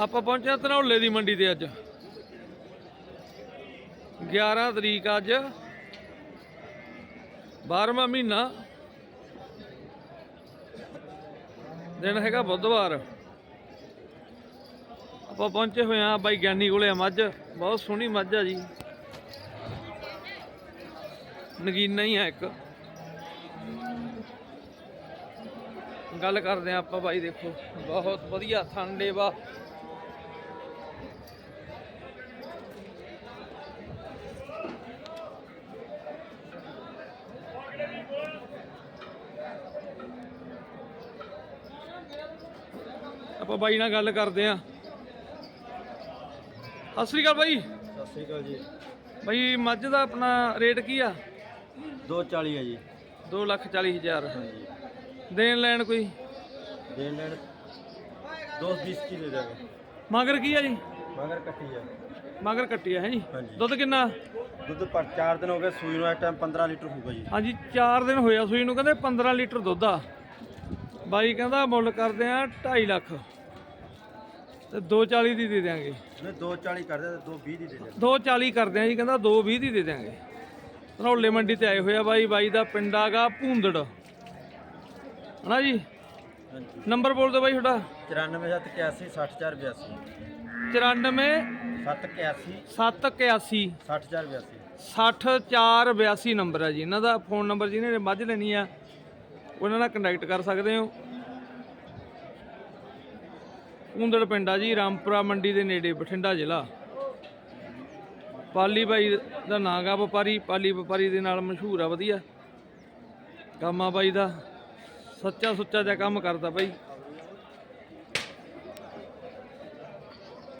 ਆਪਾਂ ਪਹੁੰਚੇ ਹਾਂ ਧਨੌਲੇ ਦੀ ਮੰਡੀ ਤੇ ਅੱਜ। 11 ਤਰੀਕ ਅੱਜ। 12ਵਾਂ ਮਹੀਨਾ। ਦਿਨ ਹੈਗਾ ਬੁੱਧਵਾਰ। ਆਪਾਂ ਪਹੁੰਚੇ ਹੋਏ ਆ ਬਾਈ ਗਿਆਨੀ ਕੋਲੇ ਆ ਮੱਝ। ਬਹੁਤ ਸੋਹਣੀ ਮੱਝ ਆ ਜੀ। ਨਗੀਨਾ ਹੀ ਆ ਇੱਕ। ਗੱਲ ਕਰਦੇ ਆ ਆਪਾਂ ਬਾਈ ਦੇਖੋ। ਬਹੁਤ ਵਧੀਆ ਠੰਡੇ ਵਾ ਆਪਾਂ ਬਾਈ ਨਾਲ ਗੱਲ ਕਰਦੇ ਆ ਸਤਿ ਸ੍ਰੀ ਅਕਾਲ ਬਾਈ। ਸਤਿ ਸ੍ਰੀ ਅਕਾਲ ਜੀ। ਬਾਈ ਮੱਝ ਦਾ ਆਪਣਾ ਰੇਟ ਕੀ ਆ? 240 ਹੈ ਜੀ। 2 ਲੱਖ 40 ਹਜ਼ਾਰ। ਹਾਂਜੀ। ਦੇਣ ਲੈਣ ਕੋਈ? ਦੇਣ ਲੈਣ 220 ਕੀ ਦੇ ਦਾਂਗੇ ਮਗਰ ਕੀ ਆ ਜੀ? ਮਗਰ ਕੱਟੀ ਆ। ਮਗਰ ਕੱਟੀ ਆ ਹੈ ਜੀ? ਹਾਂਜੀ। ਦੁੱਧ ਕਿੰਨਾ? ਦੁੱਧ ਪਰ 4 ਦਿਨ ਹੋ ਗਏ ਸੂਈ ਨੂੰ ਇਸ ਟਾਈਮ 15 ਲੀਟਰ ਹੋਊਗਾ ਜੀ। ਹਾਂਜੀ 4 ਦਿਨ ਹੋਇਆ ਸੂਈ ਨੂੰ ਕਹਿੰਦੇ 15 ਲੀਟਰ ਦੁੱਧ ਆ। ਬਾਈ ਕਹਿੰਦਾ ਮੁੱਲ ਕਰਦੇ ਆ 2.5 ਲੱਖ। ਤੇ 240 ਦੀ ਦੇ ਦਿਆਂਗੇ। ਨੇ 240 ਕਰਦੇ ਤੇ 220 ਦੀ ਦੇ ਦਾਂਗੇ 240 ਕਰਦੇ ਆ ਜੀ ਕਹਿੰਦਾ 220 ਦੀ ਦੇ ਦਿਆਂਗੇ। ਧਨੌਲੇ ਮੰਡੀ ਤੇ ਆਏ ਹੋਇਆ ਬਾਈ ਬਾਈ ਦਾ ਪਿੰਡ ਆਗਾ ਭੂੰਦੜ। ਹਨਾ ਜੀ? ਹਾਂਜੀ। ਨੰਬਰ ਬੋਲ ਦਿਓ ਬਾਈ ਤੁਹਾਡਾ। 94781 60482 94 781 781 60482 60482 ਨੰਬਰ ਹੈ ਜੀ। ਇਹਨਾਂ ਦਾ ਫੋਨ ਨੰਬਰ ਜਿਹਨੇ ਨੇ ਮੱਝ ਲੈਣੀ ਆ। ਉਹਨਾਂ ਨਾਲ ਕੰਟੈਕਟ ਕਰ ਸਕਦੇ ਹੋ। ਕੁੰਦੜ ਪਿੰਡ ਆ ਜੀ ਰਾਮਪੁਰਾ ਮੰਡੀ ਦੇ ਨੇੜੇ ਬਠਿੰਡਾ ਜ਼ਿਲ੍ਹਾ। ਪਾਲੀ ਬਾਈ ਦਾ ਨਾਂ ਗਾ ਵਪਾਰੀ। ਪਾਲੀ ਵਪਾਰੀ ਦੇ ਨਾਲ ਮਸ਼ਹੂਰ ਆ ਵਧੀਆ। ਕੰਮ ਬਾਈ ਦਾ। ਸੱਚਾ ਸੁੱਚਾ ਜਿਹਾ ਕੰਮ ਕਰਦਾ ਬਾਈ।